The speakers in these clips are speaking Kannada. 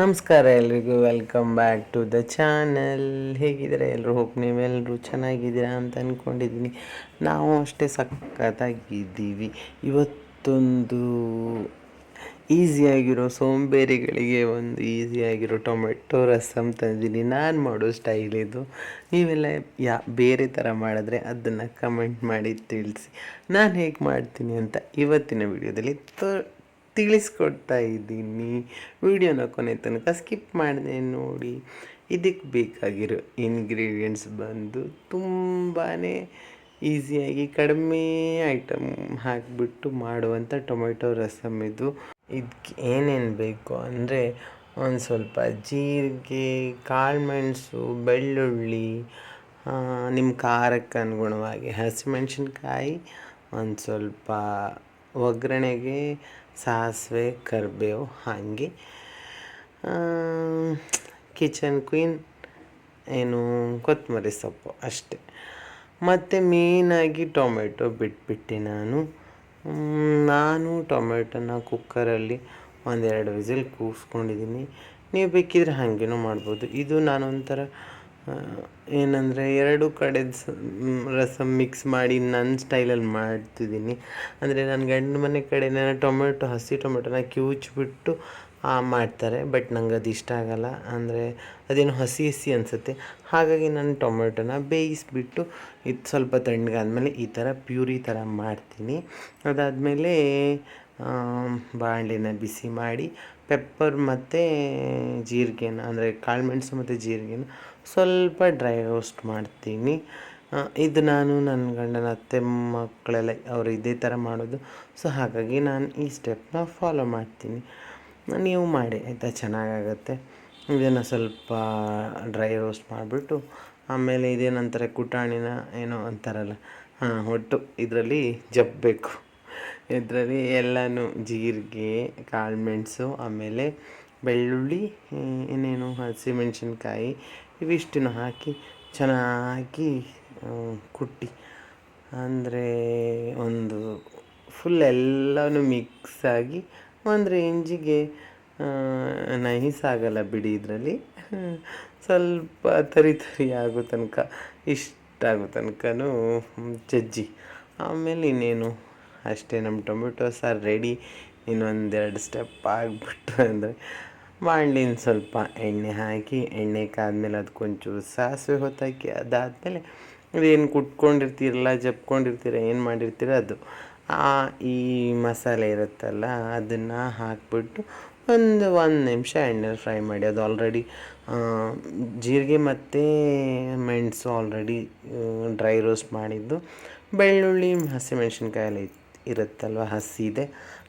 ನಮಸ್ಕಾರ ಎಲ್ರಿಗೂ welcome back to the channel ಹೇಗಿದ್ದೀರಾ ಎಲ್ಲರೂ ಹೋಗಿ ನೀವೆಲ್ಲರೂ ಚೆನ್ನಾಗಿದ್ದೀರಾ ಅಂತ ಅಂದ್ಕೊಂಡಿದ್ದೀನಿ ನಾವು ಅಷ್ಟೇ ಸಖತ್ತಾಗಿದ್ದೀವಿ. ಇವತ್ತೊಂದು ಈಸಿಯಾಗಿರೋ ಸೋಂಬೇರಿಗಳಿಗೆ ಒಂದು ಈಸಿಯಾಗಿರೋ ಟೊಮೆಟೊ ರಸಮ್ ತಂದಿದ್ದೀನಿ. ನಾನು ಮಾಡೋ ಸ್ಟೈಲ್ ಇದು. ನೀವೆಲ್ಲ ಯಾ, ಬೇರೆ ಥರ ಮಾಡಿದ್ರೆ ಅದನ್ನು ಕಮೆಂಟ್ ಮಾಡಿ ತಿಳಿಸಿ. ನಾನು ಹೇಗೆ ಮಾಡ್ತೀನಿ ಅಂತ ಇವತ್ತಿನ ವಿಡಿಯೋದಲ್ಲಿ ತೋ ತಿಳಿಸ್ಕೊಡ್ತಾ ಇದ್ದೀನಿ. ವಿಡಿಯೋನ ಕೊನೆ ತನಕ ಸ್ಕಿಪ್ ಮಾಡಿದೆ ನೋಡಿ. ಇದಕ್ಕೆ ಬೇಕಾಗಿರೋ ಇಂಗ್ರೀಡಿಯೆಂಟ್ಸ್ ಬಂದು ತುಂಬಾ ಈಸಿಯಾಗಿ ಕಡಿಮೆ ಐಟಮ್ ಹಾಕಿಬಿಟ್ಟು ಮಾಡುವಂಥ ಟೊಮೆಟೊ ರಸಮ್ ಇದು. ಇದಕ್ಕೆ ಏನೇನು ಬೇಕು ಅಂದರೆ ಒಂದು ಸ್ವಲ್ಪ ಜೀರಿಗೆ ಕಾಳುಮೆಣಸು ಬೆಳ್ಳುಳ್ಳಿ ನಿಮ್ಮ ಖಾರಕ್ಕೆ ಅನುಗುಣವಾಗಿ ಹಸಿಮೆಣ್ಸಿನ್ಕಾಯಿ ಒಂದು ಸ್ವಲ್ಪ ಒಗ್ಗರಣೆಗೆ ಸಾಸಿವೆ, ಕರಿಬೇವು ಹಾಗೆ. ಕಿಚನ್ ಕ್ವೀನ್ ಏನು ಕೊತ್ತಂಬರಿ ಸೊಪ್ಪು ಅಷ್ಟೆ. ಮತ್ತು ಮೇಯ್ನಾಗಿ ಟೊಮೆಟೊ ಬಿಟ್ಬಿಟ್ಟು ನಾನು. ನಾನು ಟೊಮೆಟೊನ ಕುಕ್ಕರಲ್ಲಿ ಒಂದೆರಡು ವಿಸಿಲ್ ಕೂಸ್ಕೊಂಡಿದ್ದೀನಿ ನೀವು ಬೇಕಿದ್ರೆ ಹಾಗೇನೂ ಮಾಡ್ಬೋದು. ಇದು ನಾನೊಂಥರ ಏನಂದರೆ ಎರಡು ಕಡೆ ರಸಮ್ ಮಿಕ್ಸ್ ಮಾಡಿ ನನ್ನ ಸ್ಟೈಲಲ್ಲಿ ಮಾಡ್ತಿದ್ದೀನಿ. ಅಂದರೆ ನನ್ನ ಗಂಡ ಮನೆ ಕಡೆ ಟೊಮೆಟೊ, ಹಸಿ ಟೊಮೆಟೊನ ಕಿವುಚ್ಬಿಟ್ಟು ಮಾಡ್ತಾರೆ. ಬಟ್ ನಂಗೆ ಅದು ಇಷ್ಟ ಆಗಲ್ಲ. ಅಂದರೆ ಅದೇನು ಹಸಿ ಹಸಿ ಅನಿಸುತ್ತೆ. ಹಾಗಾಗಿ ನಾನು ಟೊಮೆಟೊನ ಬೇಯಿಸಿಬಿಟ್ಟು, ಇದು ಸ್ವಲ್ಪ ತಣ್ಣಗಾದ್ಮೇಲೆ ಈ ಥರ ಪ್ಯೂರಿ ಥರ ಮಾಡ್ತೀನಿ. ಅದಾದಮೇಲೆ ಬಾಣಲೆನ ಬಿಸಿ ಮಾಡಿ ಪೆಪ್ಪರ್ ಮತ್ತು ಜೀರಿಗೆನ, ಅಂದರೆ ಕಾಳುಮೆಣಸು ಮತ್ತು ಜೀರಿಗೆನ ಸ್ವಲ್ಪ ಡ್ರೈ ರೋಸ್ಟ್ ಮಾಡ್ತೀನಿ. ಇದು ನಾನು ನನ್ನ ಗಂಡನ ಅತ್ತೆ ಮಕ್ಕಳೆಲ್ಲ ಅವರು ಇದೇ ಥರ ಮಾಡೋದು. ಸೊ ಹಾಗಾಗಿ ನಾನು ಈ ಸ್ಟೆಪ್ನ ಫಾಲೋ ಮಾಡ್ತೀನಿ. ನೀವು ಮಾಡಿ, ಆಯಿತಾ? ಚೆನ್ನಾಗಾಗತ್ತೆ. ಇದನ್ನು ಸ್ವಲ್ಪ ಡ್ರೈ ರೋಸ್ಟ್ ಮಾಡಿಬಿಟ್ಟು, ಆಮೇಲೆ ಇದೇನಂತಾರೆ ಕುಟಾಣಿನ ಏನೋ ಅಂತಾರಲ್ಲ, ಹಾಂ, ಒಟ್ಟು ಇದರಲ್ಲಿ ಜಪ್ಪಬೇಕು ಇದರಲ್ಲಿ ಎಲ್ಲನೂ ಜೀರಿಗೆ ಕಾಳುಮೆಣಸು ಆಮೇಲೆ ಬೆಳ್ಳುಳ್ಳಿ ಇನ್ನೇನು ಹಸಿಮೆಣಸಿನ್ಕಾಯಿ ಇವಿಷ್ಟನ್ನು ಹಾಕಿ ಚೆನ್ನಾಗಿ ಕುಟ್ಟಿ. ಅಂದರೆ ಒಂದು ಫುಲ್ ಎಲ್ಲನೂ ಮಿಕ್ಸ್ ಆಗಿ ಒಂದು ರೇಂಜಿಗೆ ನೈಸ್ ಆಗಲ್ಲ ಬಿಡಿ ಇದರಲ್ಲಿ. ಸ್ವಲ್ಪ ತರಿ ತರಿ ಆಗೋ ತನಕ, ಇಷ್ಟ ಆಗೋ ತನಕನೂ ಜಜ್ಜಿ. ಆಮೇಲೆ ಇನ್ನೇನು ಅಷ್ಟೇ ನಮ್ಮ ಟೊಮೆಟೊ ಸಾರು ರೆಡಿ ಇನ್ನೊಂದೆರಡು ಸ್ಟೆಪ್ ಆಗಿಬಿಟ್ಟು ಅಂದರೆ ಬಾಣಲಿನ ಸ್ವಲ್ಪ ಎಣ್ಣೆ ಹಾಕಿ, ಎಣ್ಣೆ ಕಾದ್ಮೇಲೆ ಅದಕ್ಕೊಂಚೂರು ಸಾಸಿವೆ ಹೊತ್ತಾಕಿ, ಅದಾದಮೇಲೆ ಅದೇನು ಕುಟ್ಕೊಂಡಿರ್ತೀರಲ್ಲ, ಜಪ್ಕೊಂಡಿರ್ತೀರ, ಏನು ಮಾಡಿರ್ತೀರ ಅದು. ಆ ಈ ಮಸಾಲೆ ಇರುತ್ತಲ್ಲ, ಅದನ್ನು ಹಾಕ್ಬಿಟ್ಟು ಒಂದು ಒಂದು ನಿಮಿಷ ಎಣ್ಣೆ ಫ್ರೈ ಮಾಡಿ. ಅದು ಆಲ್ರೆಡಿ ಜೀರಿಗೆ ಮತ್ತು ಮೆಣಸು ಆಲ್ರೆಡಿ ಡ್ರೈ ರೋಸ್ಟ್ ಮಾಡಿದ್ದು. ಬೆಳ್ಳುಳ್ಳಿ ಹಸಿಮೆಣ್ಸಿನ್ಕಾಯಿ ಎಲ್ಲ ಇತ್- ಇರುತ್ತಲ್ವ ಹಸಿದೆ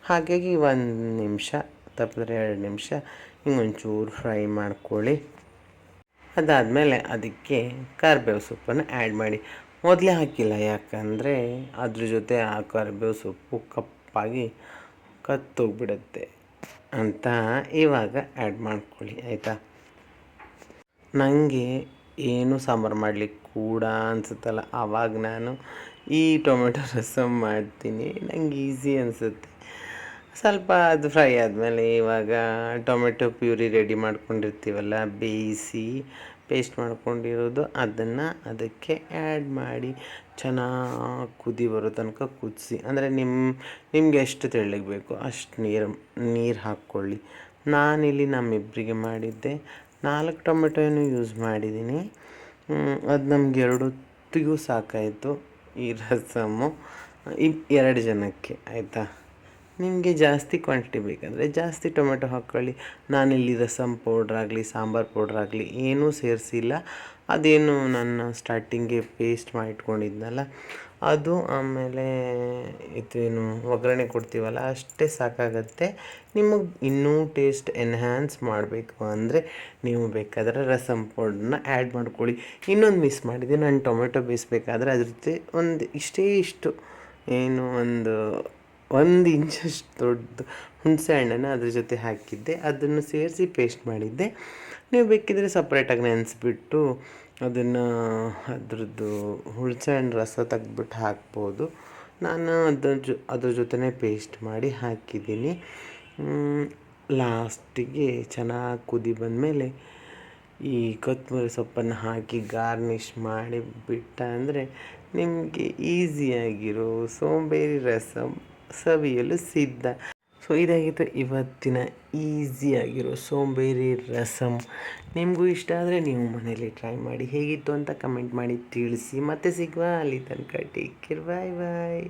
ಹಾಗಾಗಿ ಒಂದು ನಿಮಿಷ, ತಪ್ಪಿದ್ರೆ ಎರಡು ನಿಮಿಷ ಹಿಂಗೊಂಚೂರು ಫ್ರೈ ಮಾಡ್ಕೊಳ್ಳಿ. ಅದಾದಮೇಲೆ ಅದಕ್ಕೆ ಕರಿಬೇವು ಸೊಪ್ಪನ್ನು ಆ್ಯಡ್ ಮಾಡಿ. ಮೊದಲೇ ಹಾಕಿಲ್ಲ, ಯಾಕಂದರೆ ಅದ್ರ ಜೊತೆ ಆ ಕರಿಬೇವು ಸೊಪ್ಪು ಕಪ್ಪಾಗಿ ಕತ್ತೋಗ್ಬಿಡುತ್ತೆ ಅಂತ ಇವಾಗ ಆ್ಯಡ್ ಮಾಡ್ಕೊಳ್ಳಿ, ಆಯಿತಾ? ನನಗೆ ಏನು ಸಾಂಬಾರು ಮಾಡಲಿಕ್ಕೆ ಕೂಡ ಅನಿಸುತ್ತಲ್ಲ, ಆವಾಗ ನಾನು ಈ ಟೊಮೆಟೊ ರಸಮ್ ಮಾಡ್ತೀನಿ. ನಂಗೆ ಈಸಿ ಅನಿಸುತ್ತೆ. ಸ್ವಲ್ಪ ಅದು ಫ್ರೈ ಆದಮೇಲೆ ಇವಾಗ ಟೊಮೆಟೊ ಪ್ಯೂರಿ ರೆಡಿ ಮಾಡ್ಕೊಂಡಿರ್ತೀವಲ್ಲ, ಬೇಯಿಸಿ ಪೇಸ್ಟ್ ಮಾಡ್ಕೊಂಡಿರೋದು, ಅದನ್ನು ಅದಕ್ಕೆ ಆ್ಯಡ್ ಮಾಡಿ ಚೆನ್ನಾಗಿ ಕುದಿ ಬರೋ ತನಕ ಕುದಿಸಿ. ಅಂದರೆ ನಿಮ್ಮ ನಿಮಗೆ ಎಷ್ಟು ತೆಳ್ಳಗೆ ಬೇಕು ಅಷ್ಟು ನೀರು ನೀರು ಹಾಕ್ಕೊಳ್ಳಿ. ನಾನಿಲ್ಲಿ ನಮ್ಮಿಬ್ಬರಿಗೆ ಮಾಡಿದ್ದೆ. ನಾಲ್ಕು ಟೊಮೆಟೊನೂ ಯೂಸ್ ಮಾಡಿದ್ದೀನಿ. ಅದು ನಮ್ಗೆ ಎರಡೊತ್ತಿಗೂ ಸಾಕಾಯಿತು. ಈ ರಸಮ್ಮು ಇಬ್ ಎರಡು ಜನಕ್ಕೆ ಆಯಿತಾ? ನಿಮಗೆ ಜಾಸ್ತಿ ಕ್ವಾಂಟಿಟಿ ಬೇಕಂದರೆ ಜಾಸ್ತಿ ಟೊಮೆಟೊ ಹಾಕ್ಕೊಳ್ಳಿ ನಾನಿಲ್ಲಿ ರಸಮ್ ಪೌಡ್ರ್ ಆಗಲಿ ಸಾಂಬಾರು ಪೌಡ್ರ್ ಆಗಲಿ ಏನೂ ಸೇರಿಸಿಲ್ಲ. ಅದೇನು ನನ್ನ ಸ್ಟಾರ್ಟಿಂಗ್ಗೆ ಪೇಸ್ಟ್ ಮಾಡಿ ಇಟ್ಕೊಂಡಿದ್ನಲ್ಲ ಅದು ಆಮೇಲೆ ಇದೇನು ಒಗ್ಗರಣೆ ಕೊಡ್ತೀವಲ್ಲ, ಅಷ್ಟೇ ಸಾಕಾಗತ್ತೆ. ನಿಮಗೆ ಇನ್ನೂ ಟೇಸ್ಟ್ ಎನ್ಹ್ಯಾನ್ಸ್ ಮಾಡಬೇಕು ಅಂದರೆ ನೀವು ಬೇಕಾದರೆ ರಸಮ್ ಪೌಡ್ರನ್ನ ಆ್ಯಡ್ ಮಾಡ್ಕೊಳ್ಳಿ. ಇನ್ನೊಂದು ಮಿಸ್ ಮಾಡಿದೆ, ನಾನು ಟೊಮೆಟೊ ಬೇಯಿಸ್ಬೇಕಾದ್ರೆ ಅದ್ರ ಜೊತೆ ಒಂದು ಇಷ್ಟೇ ಇಷ್ಟು, ಏನು ಒಂದು ಒಂದು ಇಂಚಷ್ಟು ದೊಡ್ಡ ಹುಣಸೆ ಹಣ್ಣನ್ನು ಅದ್ರ ಜೊತೆ ಹಾಕಿದ್ದೆ. ಅದನ್ನು ಸೇರಿಸಿ ಪೇಸ್ಟ್ ಮಾಡಿದ್ದೆ. ನೀವು ಬೇಕಿದ್ರೆ ಸಪ್ರೇಟಾಗಿ ನೆನೆಸ್ಬಿಟ್ಟು ಅದನ್ನು ಅದರದ್ದು ಹುಣಸೆ ಹಣ್ಣು ರಸ ತೆಗೆದ್ಬಿಟ್ಟು ಹಾಕ್ಬೋದು. ನಾನು ಅದ್ರ ಜೊ, ಅದ್ರ ಜೊತೆನೇ ಪೇಸ್ಟ್ ಮಾಡಿ ಹಾಕಿದ್ದೀನಿ. ಲಾಸ್ಟಿಗೆ ಚೆನ್ನಾಗಿ ಕುದಿ ಬಂದಮೇಲೆ ಈ ಕೊತ್ತಂಬರಿ ಸೊಪ್ಪನ್ನು ಹಾಕಿ ಗಾರ್ನಿಷ್ ಮಾಡಿ ಬಿಟ್ಟ ಅಂದರೆ ನಿಮಗೆ ಈಸಿಯಾಗಿರೋ ಸೋಂಬೇರಿ ರಸಮ್ ಸವಿಯಲು ಸಿದ್ಧ. ಸೊ, ಇದಾಗಿತ್ತು ಇವತ್ತಿನ ಈಸಿಯಾಗಿರೋ ಸೋಂಬೇರಿ ರಸಮ್ ನಿಮಗೂ ಇಷ್ಟ ಆದರೆ ನೀವು ಮನೇಲಿ ಟ್ರೈ ಮಾಡಿ ಹೇಗಿತ್ತು ಅಂತ ಕಮೆಂಟ್ ಮಾಡಿ ತಿಳಿಸಿ. ಮತ್ತೆ ಸಿಗುವ ಅಲ್ಲಿ ತನಕ ಟೇಕ್ ಕೇರ್. ಬಾಯ್ ಬಾಯ್.